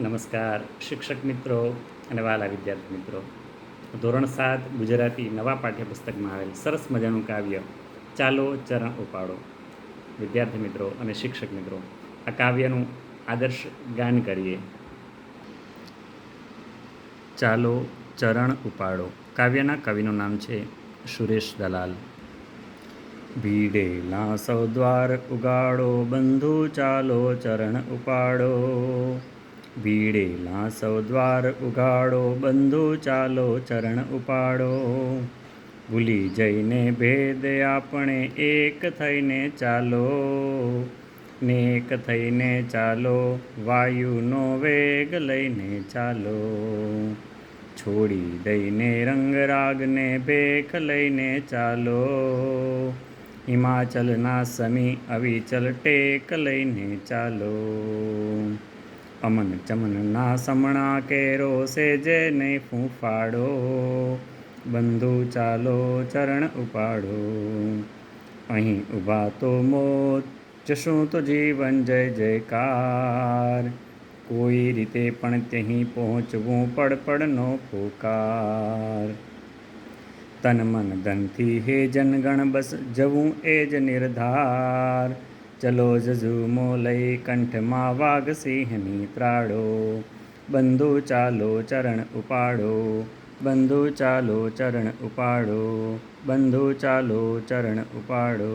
નમસ્કાર, શિક્ષક મિત્રો અને વાલા વિદ્યાર્થી મિત્રો. ધોરણ સાત, ગુજરાતી નવા પાઠ્યપુસ્તકમાં આવેલ સરસ મજાનું કાવ્ય, ચાલો ચરણ ઉપાડો. વિદ્યાર્થી મિત્રો અને શિક્ષક મિત્રો, આ કાવ્યનું આદર્શ ગાન કરીએ. ચાલો ચરણ ઉપાડો. કાવ્યના કવિનું નામ છે સુરેશ દલાલ. ભીડેલા સૌદ્વાર ઉગાડો, બંધુ ચાલો ચરણ ઉપાડો. ભીડેલા સૌદ્વાર દ્વાર ઉગાડો બંધુ ચાલો ચરણ ઉપાડો. ભૂલી જઈને ભેદ આપણે એક થઈને ચાલો. નેક થઈને ચાલો, વાયુનો વેગ લઈને ચાલો. છોડી દઈને રંગરાગને ભેખ લઈને ચાલો. હિમાચલના સમી અવિચલ ટેક લઈને ચાલો. અમન ચમનના સમણા કેરો સેજે નહીં ફૂંફાડો. બંધુ ચાલો ચરણ ઉપાડો. અહીં ઊભા તો મોત, જશું તો જીવન જય જયકાર. કોઈ રીતે પણ ત્યાં પહોંચવું પડપડનો પોકાર. તન મન ધનથી હે જનગણ બસ જવું એ જ નિર્ધાર. ચલો જઝુમો લઈ કંઠમાં વાઘ સિંહની ત્રાડો. બંધુ ચાલો ચરણ ઉપાડો. બંધુ ચાલો ચરણ ઉપાડો. બંધુ ચાલો ચરણ ઉપાડો.